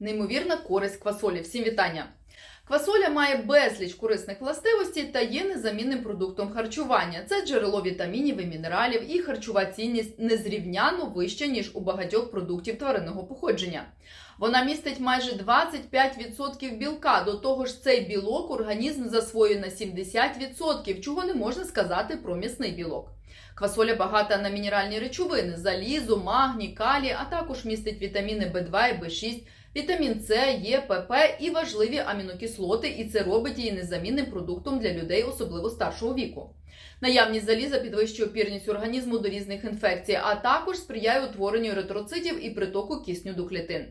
Неймовірна користь квасолі. Всім вітання! Квасоля має безліч корисних властивостей та є незамінним продуктом харчування. Це джерело вітамінів і мінералів, і харчова цінність незрівняно вища, ніж у багатьох продуктів тваринного походження. Вона містить майже 25% білка. До того ж, цей білок організм засвоює на 70%, чого не можна сказати про м'ясний білок. Квасоля багата на мінеральні речовини: залізо, магній, калій, а також містить вітаміни В2 і В6, вітамін С, Е, ПП і важливі амінокислоти, і це робить її незамінним продуктом для людей, особливо старшого віку. Наявність заліза підвищує опірність організму до різних інфекцій, а також сприяє утворенню еритроцитів і притоку кисню до клітин.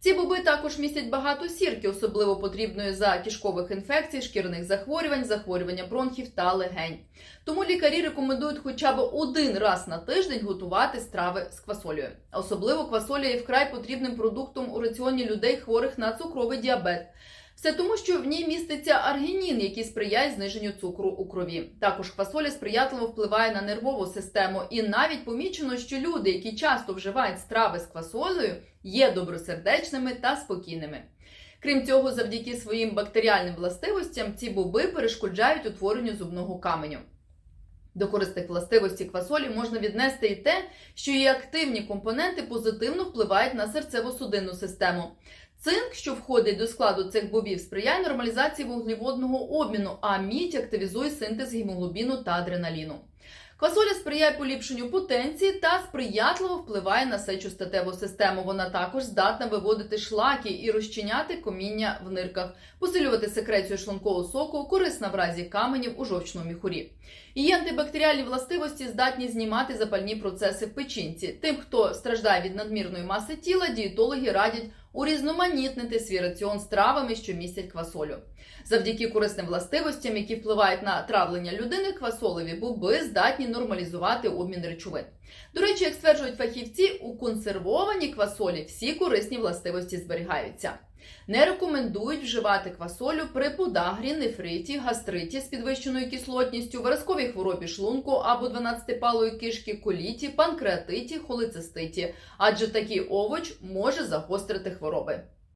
Ці боби також містять багато сірки, особливо потрібної за кишкових інфекцій, шкірних захворювань, захворювання бронхів та легень. Тому лікарі рекомендують хоча б один раз на тиждень готувати страви з квасолею. Особливо квасоля є вкрай потрібним продуктом у раціоні людей, хворих на цукровий діабет. Все тому, що в ній міститься аргінін, який сприяє зниженню цукру у крові. Також квасоля сприятливо впливає на нервову систему, і навіть помічено, що люди, які часто вживають страви з квасолею, є добросердечними та спокійними. Крім цього, завдяки своїм бактеріальним властивостям ці боби перешкоджають утворенню зубного каменю. До корисних властивостей квасолі можна віднести і те, що її активні компоненти позитивно впливають на серцево-судинну систему. Цинк, що входить до складу цих бобів, сприяє нормалізації вуглеводного обміну, а мідь активізує синтез гемоглобіну та адреналіну. Квасоля сприяє поліпшенню потенції та сприятливо впливає на сечостатеву систему. Вона також здатна виводити шлаки і розчиняти коміння в нирках, посилювати секрецію шлункового соку, корисна в разі каменів у жовчному міхурі. Її антибактеріальні властивості здатні знімати запальні процеси в печінці. Тим, хто страждає від надмірної маси тіла, дієтологи радять урізноманітнити свій раціон стравами, що містять квасолю. Завдяки корисним властивостям, які впливають на травлення людини, квасолеві боби здатні нормалізувати обмін речовин. До речі, як стверджують фахівці, у консервованій квасолі всі корисні властивості зберігаються. Не рекомендують вживати квасолю при подагрі, нефриті, гастриті з підвищеною кислотністю, виразковій хворобі шлунку або 12-палої кишки, коліті, панкреатиті, холециститі, адже такий овоч може загострити хвороби.